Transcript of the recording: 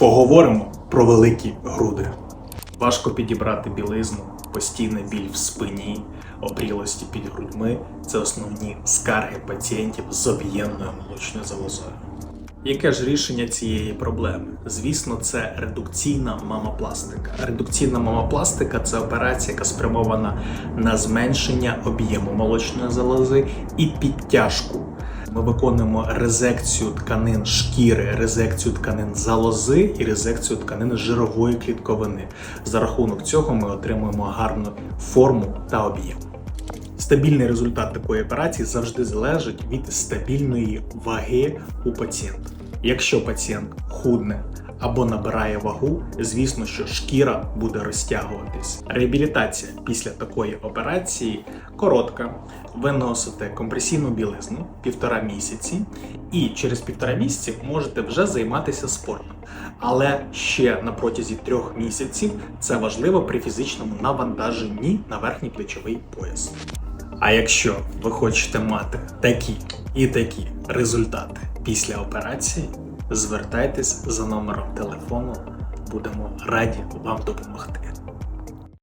Поговоримо про великі груди. Важко підібрати білизну, постійний біль в спині, обрілості під грудьми це основні скарги пацієнтів з об'ємною молочною залозою. Яке ж рішення цієї проблеми? Звісно, це редукційна мамопластика. Редукційна мамопластика це операція, яка спрямована на зменшення об'єму молочної залози і підтяжку. Ми виконуємо резекцію тканин шкіри, резекцію тканин залози і резекцію тканин жирової клітковини. За рахунок цього ми отримуємо гарну форму та об'єм. Стабільний результат такої операції завжди залежить від стабільної ваги у пацієнта. Якщо пацієнт худне або набирає вагу, звісно, що шкіра буде розтягуватись. Реабілітація після такої операції коротка. Ви носите компресійну білизну півтора місяці, і через півтора місяці можете вже займатися спортом. Але ще на протязі трьох місяців це важливо при фізичному навантаженні на верхній плечовий пояс. А якщо ви хочете мати такі і такі результати після операції, звертайтесь за номером телефону. Будемо раді вам допомогти.